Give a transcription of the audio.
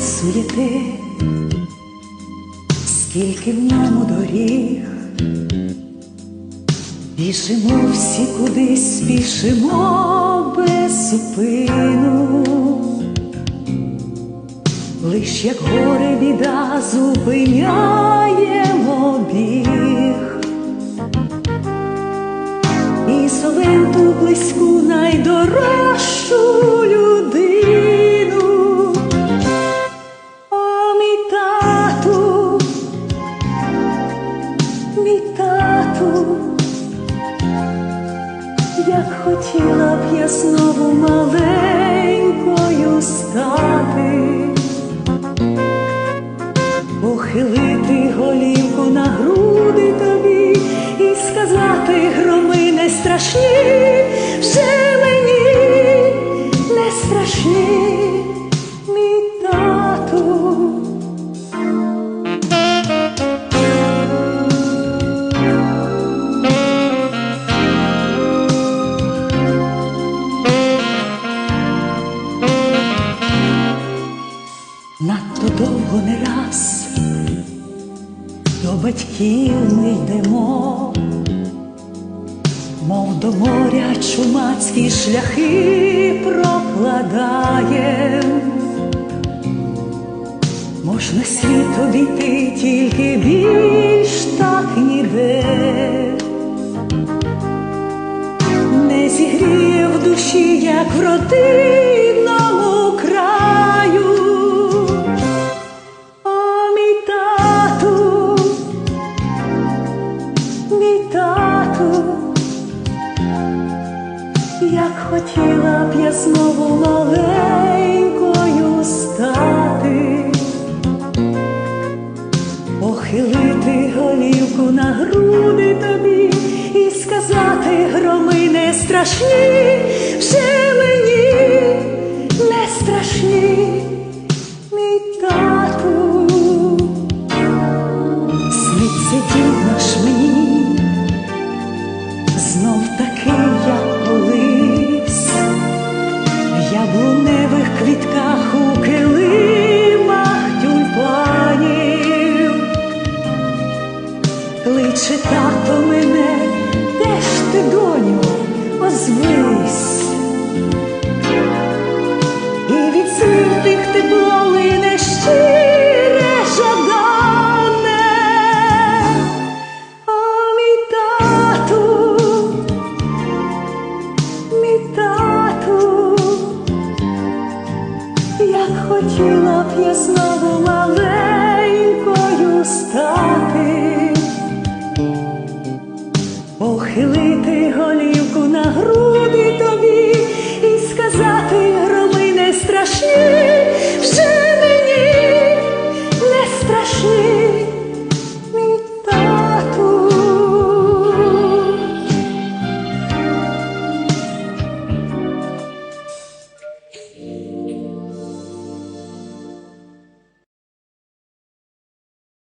світи, скільки в ньому доріг, біжимо всі кудись, спішимо без зупину, лиш як горе біда зупиняємо біг. І совенту близьку найдорожчу як хотіла б я знову маленькою стати, похилити голівку на груди тобі і сказати громи не страшні, до батьків ми йдемо, мов до моря чумацькі шляхи прокладаєм. Можна світ обійти тільки більш так ніде, не зігріє в душі, як в родинному як хотіла б я знову маленькою стати, похилити голівку на груди тобі і сказати громи не страшні,